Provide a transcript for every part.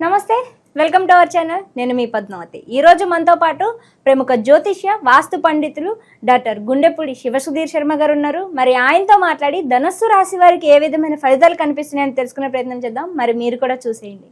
నమస్తే welcome to our channel. నేను మీ పద్మావతి. ఈ రోజు మనతో పాటు ప్రముఖ జ్యోతిష్య వాస్తు పండితులు డాక్టర్ గుండెపూడి శివసుధీర్ శర్మ గారు ఉన్నారు. మరి ఆయనతో మాట్లాడి ధనస్సు రాశి వారికి ఏ విధమైన ఫలితాలు కనిపిస్తున్నాయని తెలుసుకునే ప్రయత్నం చేద్దాం. మరి మీరు కూడా చూసేయండి.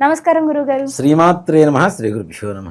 నమస్కారం గురుగారు శ్రీమాత్రే నమ శ్రీ గురుభ్యో నమ.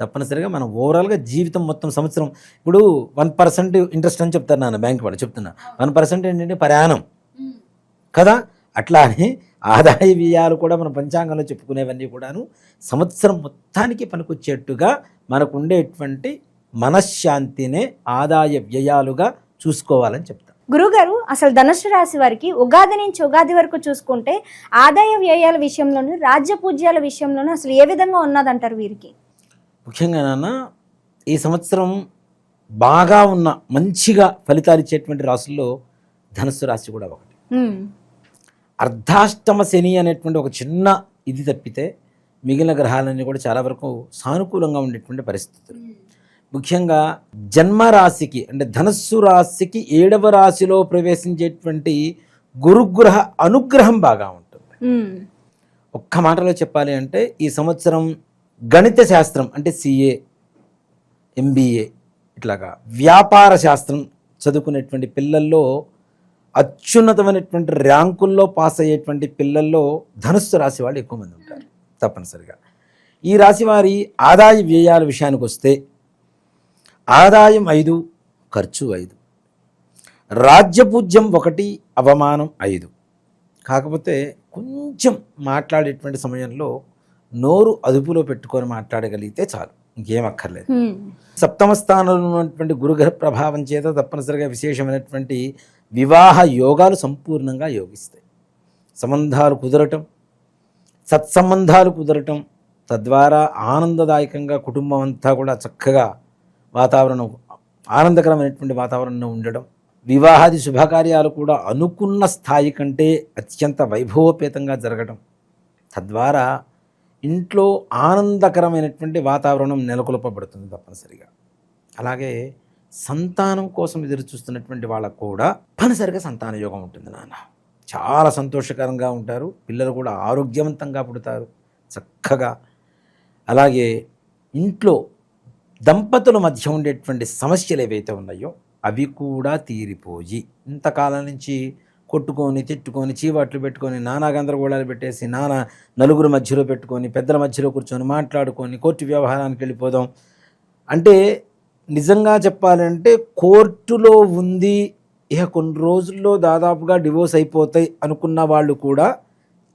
తప్పనిసరిగా మనం ఓవరాల్గా జీవితం మొత్తం సంవత్సరం ఇప్పుడు వన్ పర్సెంట్ ఇంట్రెస్ట్ అని చెప్తారు నాన్న బ్యాంక్ వాళ్ళు చెప్తున్నా. వన్ పర్సెంట్ ఏంటంటే ప్రయాణం. కదా? అట్లానే ఆదాయ వ్యయాలు కూడా మన పంచాంగంలో చెప్పుకునేవన్నీ కూడాను సంవత్సరం మొత్తానికి పనికొచ్చేట్టుగా మనకు ఉండేటువంటి మనశ్శాంతినే ఆదాయ వ్యయాలుగా చూసుకోవాలని చెప్తాం. గురుగారు అసలు ధనుసు రాశి వారికి ఉగాది నుంచి ఉగాది వరకు చూసుకుంటే ఆదాయ వ్యయాల విషయంలోను రాజ్య పూజ్యాల విషయంలోను అసలు ఏ విధంగా ఉన్నదంటారు వీరికి? ముఖ్యంగా నాన్న ఈ సంవత్సరం బాగా ఉన్న మంచిగా ఫలితాలు ఇచ్చేటువంటి రాసుల్లో ధనుస్సు రాశి కూడా ఒకటి. అర్ధాష్టమ శని అనేటువంటి ఒక చిన్న ఇది తప్పితే మిగిలిన గ్రహాలన్నీ కూడా చాలా వరకు సానుకూలంగా ఉండేటువంటి పరిస్థితులు ముఖ్యంగా జన్మరాశికి అంటే ధనస్సు రాశికి ఏడవ రాశిలో ప్రవేశించేటువంటి గురుగ్రహ అనుగ్రహం బాగా ఉంటుంది. ఒక్క మాటలో చెప్పాలి అంటే ఈ సంవత్సరం గణిత శాస్త్రం అంటే సిఏ ఎంబీఏ ఇట్లాగా వ్యాపార శాస్త్రం చదువుకునేటువంటి పిల్లల్లో అత్యున్నతమైనటువంటి ర్యాంకుల్లో పాస్ అయ్యేటువంటి పిల్లల్లో ధనుస్సు రాశి వాళ్ళు ఎక్కువ మంది ఉంటారు తప్పనిసరిగా. ఈ రాశి వారి ఆదాయ వ్యయాల విషయానికి వస్తే ఆదాయం ఐదు ఖర్చు ఐదు. రాజ్యపూజ్యం ఒకటి అవమానం ఐదు. కాకపోతే కొంచెం మాట్లాడేటువంటి సమయంలో నోరు అదుపులో పెట్టుకొని మాట్లాడగలిగితే చాలు. ఇంకేం అక్కర్లేదు. సప్తమ స్థానంలో ఉన్నటువంటి గురుగ్రహ ప్రభావం చేత తప్పనిసరిగా విశేషమైనటువంటి వివాహ యోగాలు సంపూర్ణంగా యోగిస్తాయి. సంబంధాలు కుదరటం సత్సంబంధాలు కుదరటం తద్వారా ఆనందదాయకంగా కుటుంబం అంతా కూడా చక్కగా వాతావరణం ఆనందకరమైనటువంటి వాతావరణంలో ఉండడం వివాహాది శుభకార్యాలు కూడా అనుకున్న స్థాయి కంటే అత్యంత వైభవోపేతంగా జరగడం తద్వారా ఇంట్లో ఆనందకరమైనటువంటి వాతావరణం నెలకొల్పబడుతుంది తప్పనిసరిగా. అలాగే సంతానం కోసం ఎదురు చూస్తున్నటువంటి వాళ్ళకు కూడా తప్పనిసరిగా సంతాన యోగం ఉంటుంది నాన్న. చాలా సంతోషకరంగా ఉంటారు. పిల్లలు కూడా ఆరోగ్యవంతంగా పుడతారు. చక్కగా. అలాగే ఇంట్లో దంపతుల మధ్య ఉండేటువంటి సమస్యలు ఏవైతే ఉన్నాయో అవి కూడా తీరిపోయి ఇంతకాలం నుంచి కొట్టుకొని తిట్టుకొని చీవాట్లు పెట్టుకొని నానా గందరగోళాలు పెట్టేసి నానా నలుగురు మధ్యలో పెట్టుకొని పెద్దల మధ్యలో కూర్చొని మాట్లాడుకొని కోర్టు వ్యవహారానికి వెళ్ళిపోదాం. అంటే నిజంగా చెప్పాలంటే కోర్టులో ఉంది. ఇక కొన్ని రోజుల్లో దాదాపుగా డివోర్స్ అయిపోతాయి అనుకున్న వాళ్ళు కూడా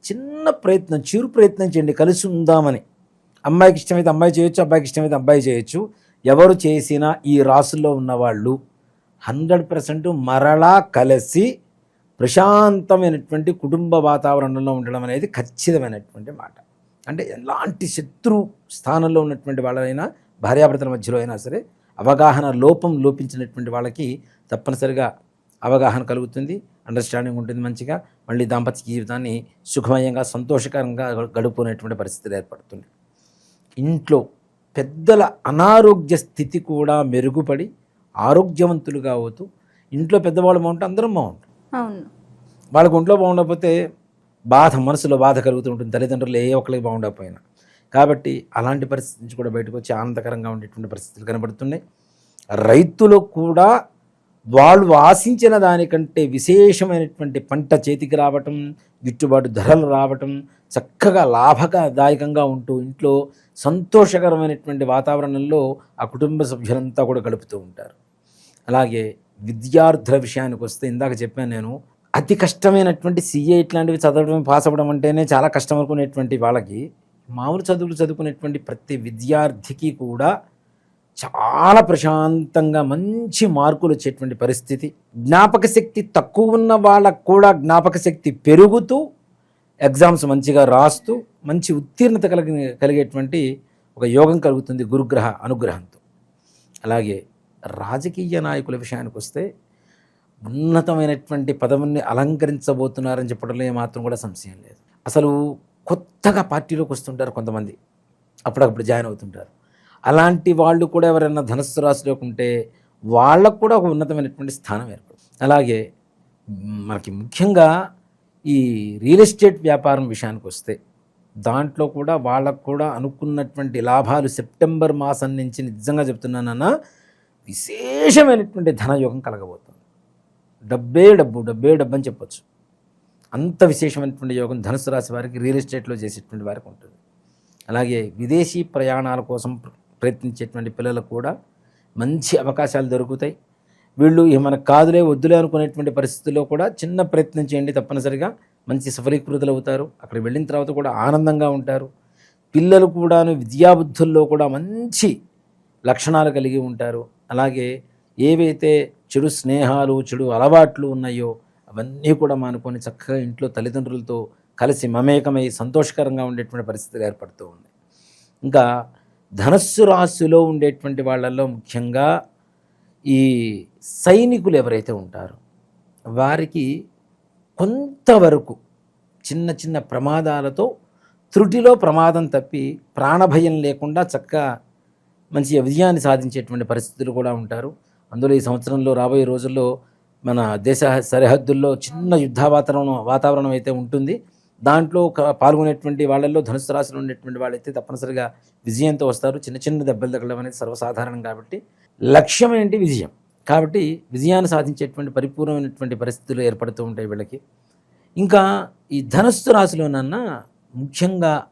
చిన్న ప్రయత్నం చిరు ప్రయత్నం చేయండి కలిసి ఉందామని. అమ్మాయికి ఇష్టమైతే అమ్మాయి చేయొచ్చు అబ్బాయికి ఇష్టమైతే అబ్బాయి చేయొచ్చు. ఎవరు చేసినా ఈ రాసుల్లో ఉన్నవాళ్ళు హండ్రెడ్ పర్సెంట్ మరలా కలిసి ప్రశాంతమైనటువంటి కుటుంబ వాతావరణంలో ఉండడం అనేది ఖచ్చితమైనటువంటి మాట. అంటే ఎలాంటి శత్రు స్థానంలో ఉన్నటువంటి వాళ్ళైనా భార్యాభర్తల మధ్యలో అయినా సరే అవగాహన లోపం లోపించినటువంటి వాళ్ళకి తప్పనిసరిగా అవగాహన కలుగుతుంది అండర్స్టాండింగ్ ఉంటుంది మంచిగా మళ్ళీ దాంపత్య జీవితాన్ని సుఖమయంగా సంతోషకరంగా గడుపుకునేటువంటి పరిస్థితులు ఏర్పడుతుంది. ఇంట్లో పెద్దల అనారోగ్య స్థితి కూడా మెరుగుపడి ఆరోగ్యవంతులుగా అవుతూ ఇంట్లో పెద్దవాళ్ళు బాగుంటే అందరం బాగుంటాం. అవును. వాళ్ళకు ఒంట్లో బాగుండకపోతే బాధ మనసులో బాధ కలుగుతూ ఉంటుంది తల్లిదండ్రులు ఏ ఒక్కరికి బాగుండకపోయినా. కాబట్టి అలాంటి పరిస్థితి నుంచి కూడా బయటకు వచ్చి ఆనందకరంగా ఉండేటువంటి పరిస్థితులు కనబడుతున్నాయి. రైతులు కూడా వాళ్ళు ఆశించిన దానికంటే విశేషమైనటువంటి పంట చేతికి రావటం గిట్టుబాటు ధరలు రావటం చక్కగా లాభదాయకంగా ఉంటూ ఇంట్లో సంతోషకరమైనటువంటి వాతావరణంలో ఆ కుటుంబ సభ్యులంతా కూడా గడుపుతూ ఉంటారు. అలాగే విద్యార్థుల విషయానికి వస్తే ఇందాక చెప్పాను నేను అతి కష్టమైనటువంటి సీఏ ఇట్లాంటివి చదవడం పాస్ అవ్వడం అంటేనే చాలా కష్టం అనుకునేటువంటి వాళ్ళకి మామూలు చదువులు చదువుకునేటువంటి ప్రతి విద్యార్థికి కూడా చాలా ప్రశాంతంగా మంచి మార్కులు వచ్చేటువంటి పరిస్థితి. జ్ఞాపక శక్తి తక్కువ ఉన్న వాళ్ళకు కూడా జ్ఞాపక శక్తి పెరుగుతూ ఎగ్జామ్స్ మంచిగా రాస్తూ మంచి ఉత్తీర్ణత కలిగి కలిగేటువంటి ఒక యోగం కలుగుతుంది గురుగ్రహ అనుగ్రహంతో. అలాగే రాజకీయ నాయకుల విషయానికి వస్తే ఉన్నతమైనటువంటి పదవుల్ని అలంకరించబోతున్నారని చెప్పడంలో ఏమాత్రం కూడా సంశయం లేదు. అసలు కొత్తగా పార్టీలోకి వస్తుంటారు కొంతమంది. అప్పుడప్పుడు జాయిన్ అవుతుంటారు. అలాంటి వాళ్ళు కూడా ఎవరైనా ధనస్సు రాశిలోకి ఉంటే వాళ్ళకు కూడా ఒక ఉన్నతమైనటువంటి స్థానం ఏర్పడుతుంది. అలాగే మనకి ముఖ్యంగా ఈ రియల్ ఎస్టేట్ వ్యాపారం విషయానికి వస్తే దాంట్లో కూడా వాళ్ళకు కూడా అనుకున్నటువంటి లాభాలు సెప్టెంబర్ మాసం నుంచి నిజంగా చెప్తున్నానన్నా విశేషమైనటువంటి ధనయోగం కలగబోతుంది. డబ్బే డబ్బు డబ్బే డబ్బు అని చెప్పొచ్చు. అంత విశేషమైనటువంటి యోగం ధనుసు రాశి వారికి రియల్ ఎస్టేట్లో చేసేటువంటి వారికి ఉంటుంది. అలాగే విదేశీ ప్రయాణాల కోసం ప్ర- ప్రయత్నించేటువంటి పిల్లలకు కూడా మంచి అవకాశాలు దొరుకుతాయి. వీళ్ళు మనకు కాదులే వద్దులే అనుకునేటువంటి పరిస్థితుల్లో కూడా చిన్న ప్రయత్నం చేయండి తప్పనిసరిగా. మంచి సఫలీకృతులు అవుతారు. అక్కడికి వెళ్ళిన తర్వాత కూడా ఆనందంగా ఉంటారు. పిల్లలు కూడాను విద్యాబుద్ధుల్లో కూడా మంచి లక్షణాలు కలిగి ఉంటారు. అలాగే ఏవైతే చెడు స్నేహాలు చెడు అలవాట్లు ఉన్నాయో అవన్నీ కూడా మానుకొని చక్కగా ఇంట్లో తల్లిదండ్రులతో కలిసి మమేకమై సంతోషకరంగా ఉండేటువంటి పరిస్థితులు ఏర్పడుతూ ఉంది. ఇంకా ధనస్సు రాశిలో ఉండేటువంటి వాళ్ళల్లో ముఖ్యంగా ఈ సైనికులు ఎవరైతే ఉంటారో వారికి కొంతవరకు చిన్న చిన్న ప్రమాదాలతో త్రుటిలో ప్రమాదం తప్పి ప్రాణభయం లేకుండా చక్కగా మంచి విజయాన్ని సాధించేటువంటి పరిస్థితులు కూడా ఉంటారు. అందులో ఈ సంవత్సరంలో రాబోయే రోజుల్లో మన దేశ సరిహద్దుల్లో చిన్న యుద్ధ వాతావరణం వాతావరణం అయితే ఉంటుంది. దాంట్లో పాల్గొనేటువంటి వాళ్ళల్లో ధనుసు రాశిలో ఉండేటువంటి వాళ్ళైతే తప్పనిసరిగా విజయంతో వస్తారు. చిన్న చిన్న దెబ్బలు తగలడం అనేది సర్వసాధారణం కాబట్టి. లక్ష్యం ఏంటి? విజయం. కాబట్టి విజయాన్ని సాధించేటువంటి పరిపూర్ణమైనటువంటి పరిస్థితులు ఏర్పడుతూ ఉంటాయి వీళ్ళకి. ఇంకా ఈ ధనస్సు రాశిలోనన్నా ముఖ్యంగా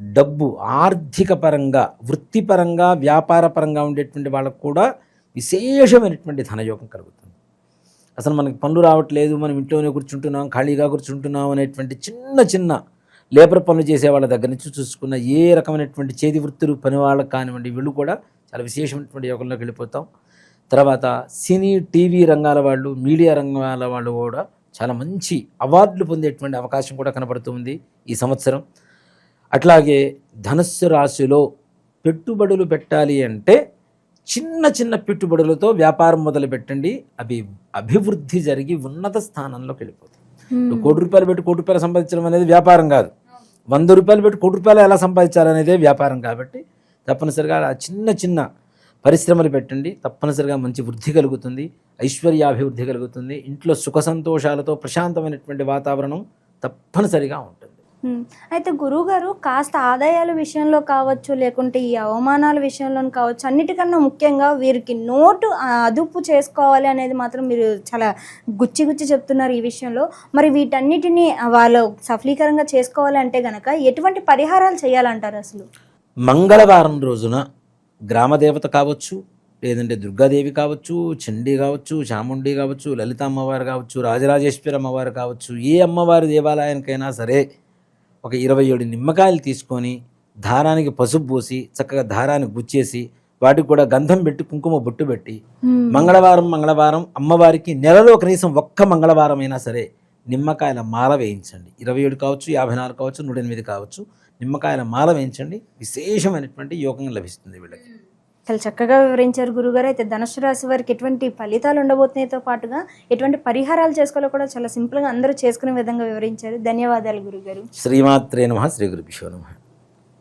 డబ్బు ఆర్థిక పరంగా వృత్తిపరంగా వ్యాపార పరంగా ఉండేటువంటి వాళ్ళకు కూడా విశేషమైనటువంటి ధనయోగం కలుగుతుంది. అసలు మనకి పనులు రావట్లేదు మనం ఇంట్లోనే కూర్చుంటున్నాం ఖాళీగా కూర్చుంటున్నాం అనేటువంటి చిన్న చిన్న లేబర్ పనులు చేసే వాళ్ళ దగ్గర నుంచి చూసుకున్న ఏ రకమైనటువంటి చేతి వృత్తులు పని వాళ్ళకి కానివ్వండి వీళ్ళు కూడా చాలా విశేషమైనటువంటి యోగంలోకి వెళ్ళిపోతాం. తర్వాత సినీ టీవీ రంగాల వాళ్ళు మీడియా రంగాల వాళ్ళు కూడా చాలా మంచి అవార్డులు పొందేటువంటి అవకాశం కూడా కనబడుతుంది ఈ సంవత్సరం. అట్లాగే ధనస్సు రాశిలో పెట్టుబడులు పెట్టాలి అంటే చిన్న చిన్న పెట్టుబడులతో వ్యాపారం మొదలు పెట్టండి. అవి అభివృద్ధి జరిగి ఉన్నత స్థానంలోకి వెళ్ళిపోతుంది కోటి రూపాయలు పెట్టి కోటి రూపాయలు సంపాదించడం అనేది వ్యాపారం కాదు. వంద రూపాయలు పెట్టి కోటి రూపాయలు ఎలా సంపాదించాలనేదే వ్యాపారం కాబట్టి తప్పనిసరిగా ఆ చిన్న చిన్న పరిశ్రమలు పెట్టండి. తప్పనిసరిగా మంచి వృద్ధి కలుగుతుంది. ఐశ్వర్యాభివృద్ధి కలుగుతుంది. ఇంట్లో సుఖ సంతోషాలతో ప్రశాంతమైనటువంటి వాతావరణం తప్పనిసరిగా ఉంటుంది. అయితే గురువు గారు కాస్త ఆదాయాల విషయంలో కావచ్చు లేకుంటే ఈ అవమానాల విషయంలో కావచ్చు అన్నిటికన్నా ముఖ్యంగా వీరికి నోటు అదుపు చేసుకోవాలి అనేది మాత్రం మీరు చాలా గుచ్చి గుచ్చి చెప్తున్నారు ఈ విషయంలో. మరి వీటన్నిటిని వాళ్ళు సఫలీకరంగా చేసుకోవాలి అంటే గనక ఎటువంటి పరిహారాలు చేయాలంటారు అసలు? మంగళవారం రోజున గ్రామదేవత కావచ్చు లేదంటే దుర్గాదేవి కావచ్చు చండీ కావచ్చు చాముండి కావచ్చు లలిత అమ్మవారు కావచ్చు రాజరాజేశ్వరి అమ్మవారు కావచ్చు ఏ అమ్మవారి దేవాలయానికైనా సరే ఒక ఇరవై ఏడు నిమ్మకాయలు తీసుకొని దారానికి పసుపు పూసి చక్కగా దారాన్ని గుచ్చేసి వాటికి కూడా గంధం పెట్టి కుంకుమ బొట్టు పెట్టి మంగళవారం మంగళవారం అమ్మవారికి నెలలో కనీసం ఒక్క మంగళవారం అయినా సరే నిమ్మకాయల మాల వేయించండి. ఇరవై ఏడు కావచ్చు యాభై నాలుగు కావచ్చు నూట ఎనిమిది కావచ్చు నిమ్మకాయల మాల వేయించండి. విశేషమైనటువంటి యోగం లభిస్తుంది వీళ్ళకి. చాలా చక్కగా వివరించారు గురుగారు. అయితే ధనుసు రాశి వారికి ఎటువంటి ఫలితాలు ఉండబోతున్నాయితో పాటుగా ఎటువంటి పరిహారాలు చేసుకోవాలో కూడా చాలా సింపుల్గా అందరూ చేసుకునే విధంగా వివరించారు. ధన్యవాదాలు గురుగారు. శ్రీమాత్రే నమ శ్రీ గురుభ్యో నమ.